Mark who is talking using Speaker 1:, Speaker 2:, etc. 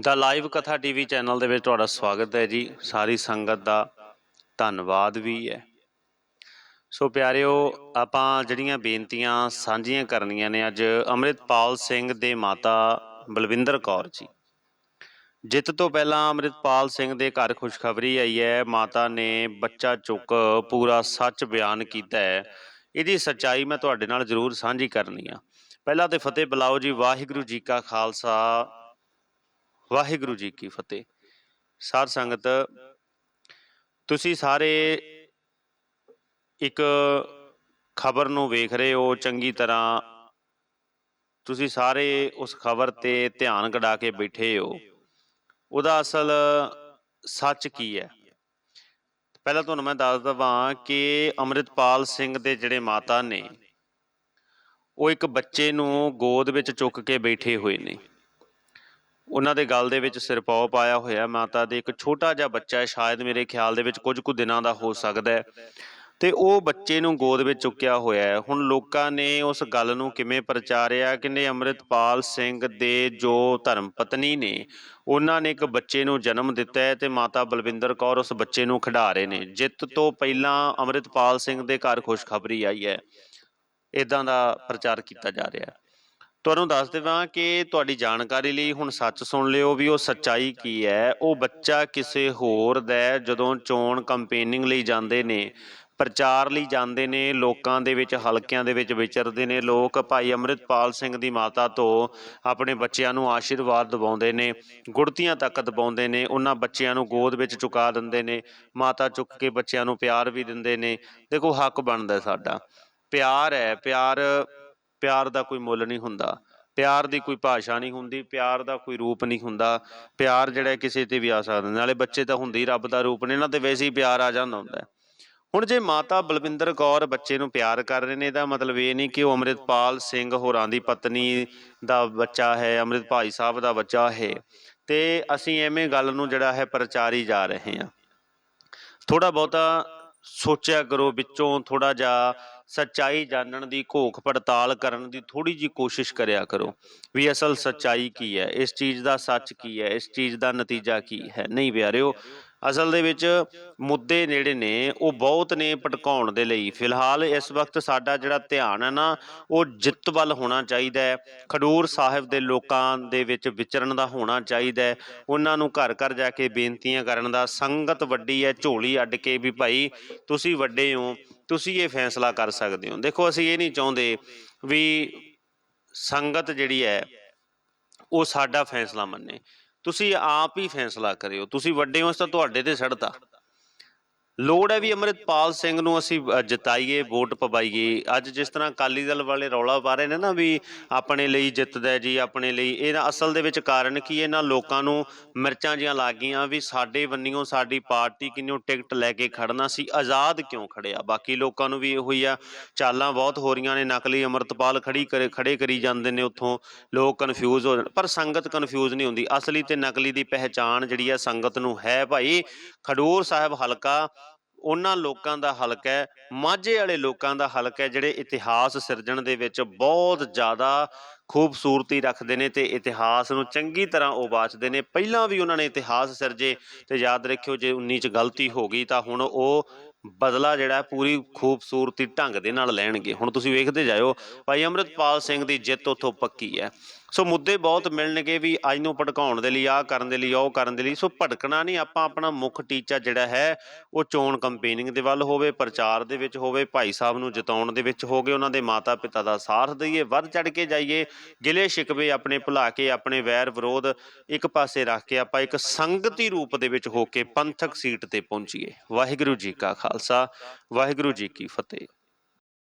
Speaker 1: ਦਾ live ਕਥਾ TV channel ਦੇ ਵਿੱਚ ਤੁਹਾਡਾ ਸਵਾਗਤ ਹੈ ਜੀ। ਸਾਰੀ ਸੰਗਤ ਦਾ ਧੰਨਵਾਦ ਵੀ ਹੈ। ਸੋ ਪਿਆਰਿਓ, ਆਪਾਂ ਜਿਹੜੀਆਂ ਬੇਨਤੀਆਂ ਸਾਂਝੀਆਂ ਕਰਨੀਆਂ ਨੇ ਅੱਜ ਅੰਮ੍ਰਿਤਪਾਲ ਸਿੰਘ ਦੇ ਮਾਤਾ ਬਲਵਿੰਦਰ ਕੌਰ ਜੀ। ਜਿੱਤ ਤੋਂ ਪਹਿਲਾਂ ਅੰਮ੍ਰਿਤਪਾਲ ਸਿੰਘ ਦੇ ਘਰ ਖੁਸ਼ਖਬਰੀ ਆਈ ਹੈ। ਮਾਤਾ ਨੇ ਬੱਚਾ ਚੁੱਕ ਪੂਰਾ ਸੱਚ ਬਿਆਨ ਕੀਤਾ ਹੈ। ਇਹਦੀ ਸੱਚਾਈ ਮੈਂ ਤੁਹਾਡੇ ਨਾਲ ਜ਼ਰੂਰ ਸਾਂਝੀ ਕਰਨੀ ਆ। ਪਹਿਲਾਂ ਤੇ ਫਤਿਹ ਬੁਲਾਓ ਜੀ। ਵਾਹਿਗੁਰੂ ਜੀ ਕਾ ਖਾਲਸਾ। ਵਾਹਿਗੁਰੂ ਜੀ ਕੀ ਫਤਿਹ। ਸਾਧ ਸੰਗਤ, ਤੁਸੀਂ ਸਾਰੇ ਇੱਕ ਖਬਰ ਨੂੰ ਵੇਖ ਰਹੇ ਹੋ ਚੰਗੀ ਤਰ੍ਹਾਂ। ਤੁਸੀਂ ਸਾਰੇ ਉਸ ਖਬਰ ਤੇ ਧਿਆਨ ਕਢਾ ਕੇ ਬੈਠੇ ਹੋ। ਉਹਦਾ ਅਸਲ ਸੱਚ ਕੀ ਹੈ? ਪਹਿਲਾਂ ਤੁਹਾਨੂੰ ਮੈਂ ਦੱਸ ਦਵਾਂ ਕਿ ਅੰਮ੍ਰਿਤਪਾਲ ਸਿੰਘ ਦੇ ਜਿਹੜੇ ਮਾਤਾ ਨੇ, ਉਹ ਇੱਕ ਬੱਚੇ ਨੂੰ ਗੋਦ ਵਿੱਚ ਚੁੱਕ ਕੇ ਬੈਠੇ ਹੋਏ ਨੇ। ਉਹਨਾਂ ਦੇ ਗਲ ਦੇ ਵਿੱਚ ਸਿਰਪਾਉ ਪਾਇਆ ਹੋਇਆ ਮਾਤਾ ਦੇ ਇੱਕ ਛੋਟਾ ਜਿਹਾ ਬੱਚਾ ਹੈ, ਸ਼ਾਇਦ ਮੇਰੇ ਖਿਆਲ ਦੇ ਵਿੱਚ ਕੁਝ ਕੁ ਦਿਨਾਂ ਦਾ ਹੋ ਸਕਦਾ ਹੈ। ਤੇ ਉਹ ਬੱਚੇ ਨੂੰ ਗੋਦ ਵਿੱਚ ਚੁੱਕਿਆ ਹੋਇਆ ਹੈ। ਹੁਣ ਲੋਕਾਂ ਨੇ ਉਸ ਗੱਲ ਨੂੰ ਕਿਵੇਂ ਪ੍ਰਚਾਰਿਆ? ਕਿ ਨੇ ਅੰਮ੍ਰਿਤਪਾਲ ਸਿੰਘ ਦੇ ਜੋ ਧਰਮ ਪਤਨੀ ਨੇ, ਉਹਨਾਂ ਨੇ ਇੱਕ ਬੱਚੇ ਨੂੰ ਜਨਮ ਦਿੱਤਾ ਹੈ ਤੇ ਮਾਤਾ ਬਲਵਿੰਦਰ ਕੌਰ ਉਸ ਬੱਚੇ ਨੂੰ ਖਿਡਾ ਰਹੇ ਨੇ। ਜਿੱਤ ਤੋਂ ਪਹਿਲਾਂ ਅੰਮ੍ਰਿਤਪਾਲ ਸਿੰਘ ਦੇ ਘਰ ਖੁਸ਼ਖਬਰੀ ਆਈ ਹੈ। ਇਦਾਂ ਦਾ ਪ੍ਰਚਾਰ ਕੀਤਾ ਜਾ ਰਿਹਾ ਹੈ। ਤੁਹਾਨੂੰ ਦੱਸ ਦੇਵਾਂ ਕਿ ਤੁਹਾਡੀ ਜਾਣਕਾਰੀ ਲਈ ਹੁਣ ਸੱਚ ਸੁਣ ਲਿਓ ਵੀ ਉਹ ਸੱਚਾਈ ਕੀ ਹੈ। ਉਹ ਬੱਚਾ ਕਿਸੇ ਹੋਰ ਦਾ ਜਦੋਂ ਚੋਣ ਕੰਪੇਨਿੰਗ ਲਈ ਜਾਂਦੇ ਨੇ, ਪ੍ਰਚਾਰ ਲਈ ਜਾਂਦੇ ਨੇ, ਲੋਕਾਂ ਦੇ ਵਿੱਚ, ਹਲਕਿਆਂ ਦੇ ਵਿੱਚ ਵਿਚਰਦੇ ਨੇ, ਲੋਕ ਭਾਈ ਅੰਮ੍ਰਿਤਪਾਲ ਸਿੰਘ ਦੀ ਮਾਤਾ ਤੋਂ ਆਪਣੇ ਬੱਚਿਆਂ ਨੂੰ ਆਸ਼ੀਰਵਾਦ ਦਿਵਾਉਂਦੇ ਨੇ ਗੁੜਤੀਆਂ ਤੱਕ ਦਬਾਉਂਦੇ ਨੇ, ਉਹਨਾਂ ਬੱਚਿਆਂ ਨੂੰ ਗੋਦ ਵਿੱਚ ਚੁਕਾ ਦਿੰਦੇ ਨੇ, ਮਾਤਾ ਚੁੱਕ ਕੇ ਬੱਚਿਆਂ ਨੂੰ ਪਿਆਰ ਵੀ ਦਿੰਦੇ ਨੇ। ਦੇਖੋ ਹੱਕ ਬਣਦਾ ਸਾਡਾ। ਪਿਆਰ ਹੈ, ਪਿਆਰ ਪਿਆਰ ਦਾ ਕੋਈ ਮੁੱਲ ਨਹੀਂ ਹੁੰਦਾ, ਪਿਆਰ ਦੀ ਕੋਈ ਭਾਸ਼ਾ ਨਹੀਂ ਹੁੰਦੀ, ਪਿਆਰ ਦਾ ਕੋਈ ਰੂਪ ਨਹੀਂ ਹੁੰਦਾ, ਪਿਆਰ ਜਿਹੜਾ ਕਿਸੇ ਤੇ ਵੀ ਆ ਸਕਦਾ, ਨਾਲੇ ਬੱਚੇ ਤਾਂ ਹੁੰਦੇ ਹੀ ਰੱਬ ਦਾ ਰੂਪ ਨੇ, ਇਹਨਾਂ ਤੇ ਵੈਸੇ ਹੀ ਪਿਆਰ ਆ ਜਾਂਦਾ ਹੁੰਦਾ ਹੁਣ ਜੇ ਮਾਤਾ ਬਲਵਿੰਦਰ ਕੌਰ ਬੱਚੇ ਨੂੰ ਪਿਆਰ ਕਰ ਰਹੇ ਨੇ, ਇਹਦਾ ਮਤਲਬ ਇਹ ਨਹੀਂ ਕਿ ਉਹ ਅੰਮ੍ਰਿਤਪਾਲ ਸਿੰਘ ਹੋਰਾਂ ਦੀ ਪਤਨੀ ਦਾ ਬੱਚਾ ਹੈ, ਅੰਮ੍ਰਿਤ ਭਾਈ ਸਾਹਿਬ ਦਾ ਬੱਚਾ ਹੈ, ਤੇ ਅਸੀਂ ਐਵੇਂ ਗੱਲ ਨੂੰ ਜਿਹੜਾ ਹੈ ਪ੍ਰਚਾਰੀ ਜਾ ਰਹੇ ਹਾਂ। ਥੋੜਾ ਬਹੁਤਾ ਸੋਚਿਆ ਕਰੋ ਵਿੱਚੋਂ ਥੋੜਾ ਜਿਹਾ ਸੱਚਾਈ ਜਾਣਨ ਦੀ, ਘੋਖ ਪੜਤਾਲ ਕਰਨ ਦੀ ਥੋੜੀ ਜੀ ਕੋਸ਼ਿਸ਼ ਕਰਿਆ ਕਰੋ ਵੀ ਅਸਲ ਸੱਚਾਈ ਕੀ ਹੈ, ਇਸ ਚੀਜ਼ ਦਾ ਸੱਚ ਕੀ ਹੈ, ਇਸ ਚੀਜ਼ ਦਾ ਨਤੀਜਾ ਕੀ ਹੈ। ਨਹੀਂ ਪਿਆਰਿਓ, ਅਸਲ ਦੇ ਵਿੱਚ ਮੁੱਦੇ ਜਿਹੜੇ ਨੇ, ਉਹ ਬਹੁਤ ਨੇ ਭਟਕਾਉਣ ਦੇ ਲਈ। ਫਿਲਹਾਲ ਇਸ ਵਕਤ ਸਾਡਾ ਜਿਹੜਾ ਧਿਆਨ ਹੈ ਨਾ, ਉਹ ਜਿੱਤ ਵੱਲ ਹੋਣਾ ਚਾਹੀਦਾ ਹੈ। ਖਡੂਰ ਸਾਹਿਬ ਦੇ ਲੋਕਾਂ ਦੇ ਵਿੱਚ ਵਿਚਰਨ ਦਾ ਹੋਣਾ ਚਾਹੀਦਾ ਹੈ। ਉਹਨਾਂ ਨੂੰ ਘਰ ਘਰ ਜਾ ਕੇ ਬੇਨਤੀਆਂ ਕਰਨ ਦਾ ਸੰਗਤ ਵੱਡੀ ਹੈ, ਝੋਲੀ ਅੱਡ ਕੇ ਵੀ ਭਾਈ, ਤੁਸੀਂ ਵੱਡੇ ਹੋ ਤੁਸੀਂ ਇਹ ਫੈਸਲਾ ਕਰ ਸਕਦੇ ਹੋ। ਦੇਖੋ, ਅਸੀਂ ਇਹ ਨਹੀਂ ਚਾਹੁੰਦੇ ਵੀ ਸੰਗਤ ਜਿਹੜੀ ਹੈ, ਉਹ ਸਾਡਾ ਫੈਸਲਾ ਮੰਨੇ। ਤੁਸੀਂ ਆਪ ਹੀ ਫੈਸਲਾ ਕਰਿਓ। ਤੁਸੀਂ ਵੱਡੇ ਹੋ ਤਾਂ ਤੁਹਾਡੇ ਤੇ ਛੱਡਤਾ ਲੋੜ ਹੈ ਵੀ ਅੰਮ੍ਰਿਤਪਾਲ ਸਿੰਘ ਨੂੰ ਅਸੀਂ ਅ, ਜਿਤਾਈਏ ਵੋਟ ਪਵਾਈਏ। ਅੱਜ ਜਿਸ ਤਰ੍ਹਾਂ ਅਕਾਲੀ ਦਲ ਵਾਲੇ ਰੌਲਾ ਪਾ ਰਹੇ ਨੇ ਨਾ ਵੀ ਆਪਣੇ ਲਈ ਜਿੱਤਦਾ ਜੀ ਆਪਣੇ ਲਈ ਇਹਦਾ ਅਸਲ ਦੇ ਵਿੱਚ ਕਾਰਨ ਕੀ ਇਹਨਾਂ ਲੋਕਾਂ ਨੂੰ ਮਿਰਚਾਂ ਜੀਆਂ ਲੱਗ ਗਈਆਂ ਵੀ ਸਾਡੇ ਬੰਨਿਓ ਸਾਡੀ ਪਾਰਟੀ ਕਿੰਨੂ ਟਿਕਟ ਲੈ ਕੇ ਖੜਨਾ ਸੀ ਆਜ਼ਾਦ ਕਿਉਂ ਖੜਿਆ? ਬਾਕੀ ਲੋਕਾਂ ਨੂੰ ਵੀ ਇਹੋ ਹੀ ਆ ਚਾਲਾਂ ਬਹੁਤ ਹੋ ਰਹੀਆਂ ਨੇ ਨਕਲੀ ਅੰਮ੍ਰਿਤਪਾਲ ਖੜੀ ਕਰੇ ਖੜੇ ਕਰੀ ਜਾਂਦੇ ਨੇ ਉੱਥੋਂ ਲੋਕ ਕਨਫਿਊਜ਼ ਹੋ ਜਾਣ ਪਰ ਸੰਗਤ ਕਨਫਿਊਜ਼ ਨਹੀਂ ਹੁੰਦੀ। ਅਸਲੀ ਤੇ ਨਕਲੀ ਦੀ ਪਹਿਚਾਣ ਜਿਹੜੀ ਆ ਸੰਗਤ ਨੂੰ ਹੈ ਭਾਈ। ਖਡੂਰ ਸਾਹਿਬ ਹਲਕਾ ਉਹਨਾਂ ਲੋਕਾਂ ਦਾ ਹਲਕਾ ਹੈ, ਮਾਝੇ ਵਾਲੇ ਲੋਕਾਂ ਦਾ ਹਲਕਾ ਹੈ, ਜਿਹੜੇ ਇਤਿਹਾਸ ਸਿਰਜਣ ਦੇ ਵਿੱਚ ਬਹੁਤ ਜ਼ਿਆਦਾ ਖੂਬਸੂਰਤੀ ਰੱਖਦੇ ਨੇ ਤੇ ਇਤਿਹਾਸ ਨੂੰ ਚੰਗੀ ਤਰ੍ਹਾਂ ਉਹ ਬਾਚਦੇ ਨੇ। ਪਹਿਲਾਂ ਵੀ ਉਹਨਾਂ ਨੇ ਇਤਿਹਾਸ ਸਿਰਜੇ ਤੇ ਯਾਦ ਰੱਖਿਓ, ਜੇ 19 ਚ ਗਲਤੀ ਹੋ ਗਈ ਤਾਂ ਹੁਣ ਉਹ ਬਦਲਾ ਜਿਹੜਾ ਪੂਰੀ ਖੂਬਸੂਰਤੀ ਢੰਗ ਦੇ ਨਾਲ ਲੈਣਗੇ। ਹੁਣ ਤੁਸੀਂ ਵੇਖਦੇ ਜਾਇਓ, ਭਾਈ ਅੰਮ੍ਰਿਤਪਾਲ ਸਿੰਘ ਦੀ ਜਿੱਤ ਉੱਥੋਂ ਪੱਕੀ ਹੈ। ਸੋ ਮੁੱਦੇ ਬਹੁਤ ਮਿਲਣਗੇ ਵੀ ਅੱਜ ਨੂੰ ਭੜਕਾਉਣ ਦੇ ਲਈ, ਆਹ ਕਰਨ ਦੇ ਲਈ, ਉਹ ਕਰਨ ਦੇ ਲਈ। ਸੋ ਭੜਕਣਾ ਨਹੀਂ, ਆਪਾਂ ਆਪਣਾ ਮੁੱਖ ਟੀਚਾ ਜਿਹੜਾ ਹੈ, ਉਹ ਚੋਣ ਕੰਪੇਨਿੰਗ ਦੇ ਵੱਲ ਹੋਵੇ, ਪ੍ਰਚਾਰ ਦੇ ਵਿੱਚ ਹੋਵੇ, ਭਾਈ ਸਾਹਿਬ ਨੂੰ ਜਿਤਾਉਣ ਦੇ ਵਿੱਚ ਹੋਗੇ ਉਹਨਾਂ ਦੇ ਮਾਤਾ ਪਿਤਾ ਦਾ ਸਾਥ ਦਈਏ, ਵੱਧ ਚੜ ਕੇ ਜਾਈਏ ਗਿਲੇ ਸ਼ਿਕਵੇ ਆਪਣੇ ਭੁਲਾ ਕੇ, ਆਪਣੇ ਵੈਰ ਵਿਰੋਧ ਇੱਕ ਪਾਸੇ ਰੱਖ ਕੇ ਆਪਾਂ ਇੱਕ ਸੰਗਤੀ ਰੂਪ ਦੇ ਵਿੱਚ ਹੋ ਕੇ ਪੰਥਕ ਸੀਟ ਤੇ ਪਹੁੰਚੀਏ। ਵਾਹਿਗੁਰੂ ਜੀ ਕਾ ਖਾਲਸਾ, ਵਾਹਿਗੁਰੂ ਜੀ ਕੀ ਫਤਿਹ।